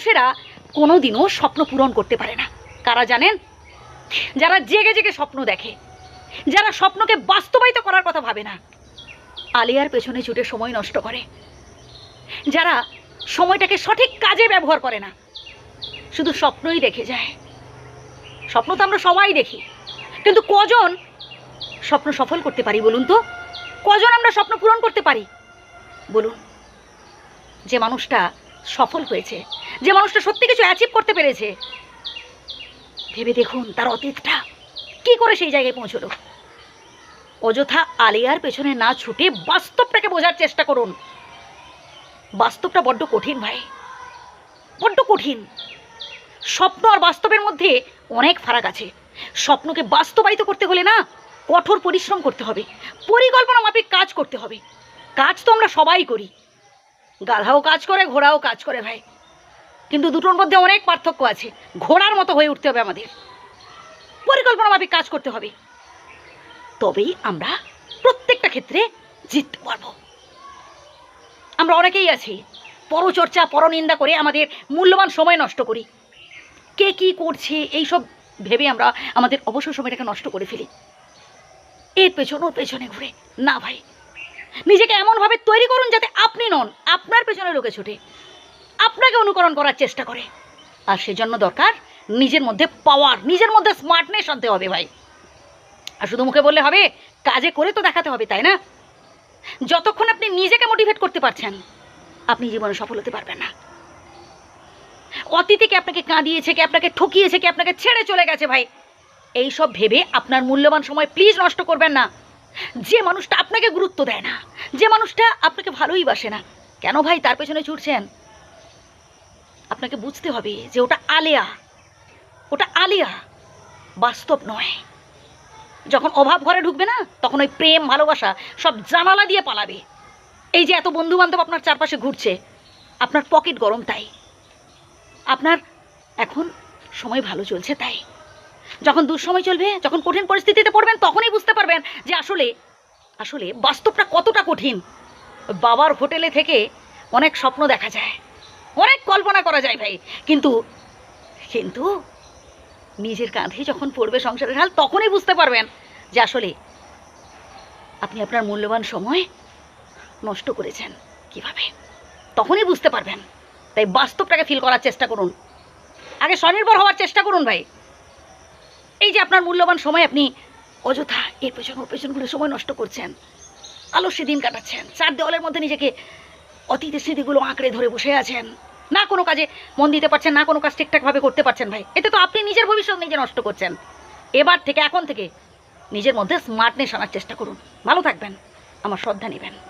মানুষেরা কোনোদিনও স্বপ্ন পূরণ করতে পারে না। কারা জানেন? যারা জেগে জেগে স্বপ্ন দেখে, যারা স্বপ্নকে বাস্তবায়িত করার কথা ভাবে না, আলিয়ার পেছনে ছুটে সময় নষ্ট করে। যারা সময়টাকে সঠিক কাজে ব্যবহার করে না, শুধু স্বপ্নই দেখে যায়। স্বপ্ন তো আমরা সবাই দেখি, কিন্তু কজন স্বপ্ন সফল করতে পারি বলুন তো? কজন আমরা স্বপ্ন পূরণ করতে পারি? বলুন, যে মানুষটা সফল হয়েছে। যে মানুষটা সত্যি কিছু অ্যাচিভ করতে পেরেছে। ভেবে দেখুন তার অতীতটা। কি করে সেই জায়গায় পৌঁছলো? অযথা আলিয়ার পেছনে না ছুটে বাস্তবটাকে বোঝার চেষ্টা করুন। বাস্তবটা বড্ড কঠিন ভাই। বড্ড কঠিন। স্বপ্ন আর বাস্তবের মধ্যে অনেক ফারাক আছে। স্বপ্নকে বাস্তবায়িত করতে হলে না কঠোর পরিশ্রম করতে হবে। পরিকল্পনা মাফিক কাজ করতে হবে। কাজ তো আমরা সবাই করি। গাধাও কাজ করে, ঘোড়াও কাজ করে ভাই। কিন্তু দুটোর মধ্যে অনেক পার্থক্য আছে। ঘোড়ার মতো হয়ে উঠতে হবে আমাদের। পরিকল্পনা কাজ করতে হবে। তবেই আমরা প্রত্যেকটা ক্ষেত্রে জিততে পারব। আমরা অনেকেই আছি, পরচর্চা, পরনিন্দা করে আমাদের মূল্যবান সময় নষ্ট করি। কে কি করছে এই সব ভেবে আমরা আমাদের অবসর সময়টাকে নষ্ট করে ফেলি। এর পেছন ওর পেছনে ঘুরে। না ভাই নিজেকে এমনভাবে তৈরি করুন যাতে আপনি নন, আপনার পেছনে লোকে ছোটে। আপনাকে অনুকরণ করার চেষ্টা করে। আর সেজন্য দরকার, নিজের মধ্যে পাওয়ার নিজের মধ্যে স্মার্টনেস আনতে হবে ভাই। আর শুধু মুখে বললে হবে, কাজে করে তো দেখাতে হবে, তাই না? যতক্ষণ আপনি নিজেকে মোটিভেট করতে পারছেন, আপনি জীবনে সফল হতে পারবেন না। অতীতে কে আপনাকে কাঁদিয়েছে, কে আপনাকে ঠকিয়েছে, কে আপনাকে ছেড়ে চলে গেছে ভাই এই সব ভেবে আপনার মূল্যবান সময় প্লিজ নষ্ট করবেন না। যে মানুষটা আপনাকে গুরুত্ব দেয় না, যে মানুষটা আপনাকে ভালোই বাসে না, কেন ভাই তার পেছনে ছুটছেন? আপনাকে বুঝতে হবে যে ওটা আলেয়া। ওটা আলেয়া, বাস্তব নয়। যখন অভাব ঘরে ঢুকবে না, তখন ওই প্রেম, ভালোবাসা সব জানালা দিয়ে পালাবে। এই যে এত বন্ধু বান্ধব আপনার চারপাশে ঘুরছে, আপনার পকেট গরম তাই। আপনার এখন সময় ভালো চলছে তাই। যখন দুঃসময় চলবে, যখন কঠিন পরিস্থিতিতে পড়বেন, তখনই বুঝতে পারবেন যে আসলে আসলে বাস্তবটা কতটা কঠিন। বাবার হোটেলে থেকে অনেক স্বপ্ন দেখা যায়, অনেক কল্পনা করা যায় ভাই। কিন্তু কিন্তু নিজের কাঁধে যখন পড়বে সংসারের হাল, তখনই বুঝতে পারবেন যে আসলে আপনি আপনার মূল্যবান সময় নষ্ট করেছেন কীভাবে। তখনই বুঝতে পারবেন। তাই বাস্তবটাকে ফিল করার চেষ্টা করুন। আগে স্বনির্ভর হওয়ার চেষ্টা করুন ভাই। এই যে আপনার মূল্যবান সময় আপনি অযথা এর পেছন, ওর পেছন ঘুরে সময় নষ্ট করছেন, আলস্যে দিন কাটাচ্ছেন, চার দেওয়ালের মধ্যে নিজেকে অতীতের স্মৃতিগুলো আঁকড়ে ধরে বসে আছেন। না কোনো কাজে মন দিতে পারছেন, না কোনো কাজ ঠিকঠাকভাবে করতে পারছেন ভাই। এতে তো আপনি নিজের ভবিষ্যৎ নিজে নষ্ট করছেন। এবার থেকে, এখন থেকে নিজের মধ্যে স্মার্টনেস আনার চেষ্টা করুন। ভালো থাকবেন। আমার শ্রদ্ধা নেবেন।